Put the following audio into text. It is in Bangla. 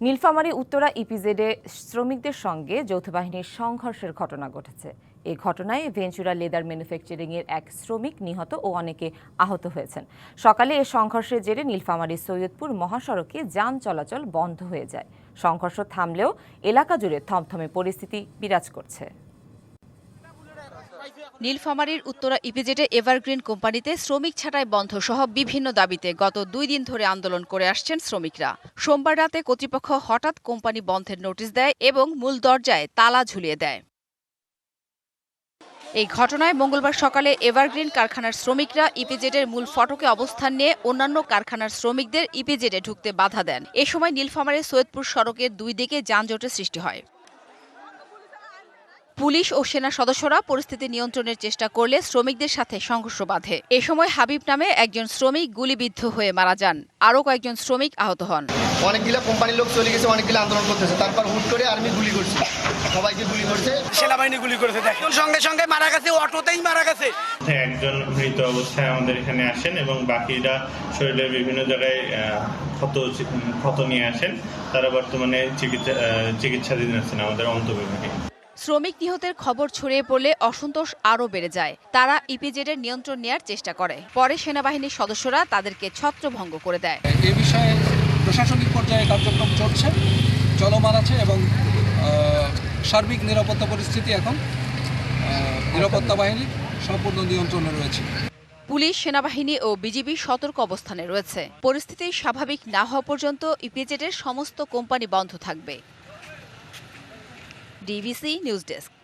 নীলফামারী, উত্তরা ইপিজেডে শ্রমিকদের সঙ্গে যৌথবাহিনীর সংঘর্ষের ঘটনা ঘটেছে। এই ঘটনায় ভেঞ্চুরা লেদার ম্যানুফ্যাকচারিংয়ের এক শ্রমিক নিহত ও অনেকে আহত হয়েছেন। সকালে এ সংঘর্ষের জেরে নীলফামারী সৈয়দপুর মহাসড়কে যান চলাচল বন্ধ হয়ে যায়। সংঘর্ষ থামলেও এলাকা জুড়ে থমথমে পরিস্থিতি বিরাজ করছে। নীলফামারীর উত্তরা ইপিজেডে এভারগ্রিন কোম্পানিতে শ্রমিক ছাঁটাই বন্ধ সহ বিভিন্ন দাবিতে গত দুই দিন ধরে আন্দোলন করে আসছেন শ্রমিকরা। সোমবার রাতে কর্তৃপক্ষ হঠাৎ কোম্পানি বন্ধের নোটিশ দেয় এবং মূল দরজায় তালা ঝুলিয়ে দেয়। এই ঘটনায় মঙ্গলবার সকালে এভারগ্রিন কারখানার শ্রমিকরা ইপিজেডের মূল ফটকে অবস্থান নিয়ে অন্যান্য কারখানার শ্রমিকদের ইপিজেডে ঢুকতে বাধা দেন। এ সময় নীলফামারীর সৈয়দপুর সড়কের দুই দিকে যানজটের সৃষ্টি হয়। পুলিশ ও সেনা সদস্যরা পরিস্থিতি নিয়ন্ত্রণের চেষ্টা করলে শ্রমিকদের সাথে সংঘর্ষ বাধে। এ সময় হাবিব নামে একজন শ্রমিক গুলিবিদ্ধ হয়ে মারা যান। আরও কয়েকজন শ্রমিক আহত হন। অনেকগুলো কোম্পানির লোক চলে গেছে অনেকগুলো আন্দোলন করতেছে। তারপর হুট করে আর্মি গুলি করছে। সবাইকে গুলি করছে। সেনাবাহিনী গুলি করেছে। দেখুন সঙ্গে সঙ্গে মারা গেছে অটোতেই মারা গেছে। একজন মৃত অবস্থায় আমাদের এখানে আসেন এবং বাকিরা শরীরের বিভিন্ন জায়গায় ক্ষত ক্ষত নিয়ে আসেন। তারা বর্তমানে চিকিৎসা আহ, চিকিৎসাধীন আছেন আমাদের অন্তর্বিভাগে। শ্রমিক নিহতের খবর ছড়িয়ে পড়লে অসন্তোষ আরও বেড়ে যায়। তারা ইপিজেডের নিয়ন্ত্রণ নেয়ার চেষ্টা করে। পরে সেনাবাহিনীর সদস্যরা তাদেরকে ছত্রভঙ্গ করে দেয়। এ বিষয়ে প্রশাসনিক পর্যায়ে কার্যক্রম চলছে চলমান আছে এবং সার্বিক নিরাপত্তা পরিস্থিতি এখন নিরাপত্তা বাহিনীর সম্পূর্ণ নিয়ন্ত্রণে রয়েছে। পুলিশ সেনাবাহিনী ও বিজিবি সতর্ক অবস্থানে রয়েছে। পরিস্থিতি স্বাভাবিক না হওয়া পর্যন্ত ইপিজেডের সমস্ত কোম্পানি বন্ধ থাকবে। ഡിവിസി ന്യൂസ് ഡെസ്ക്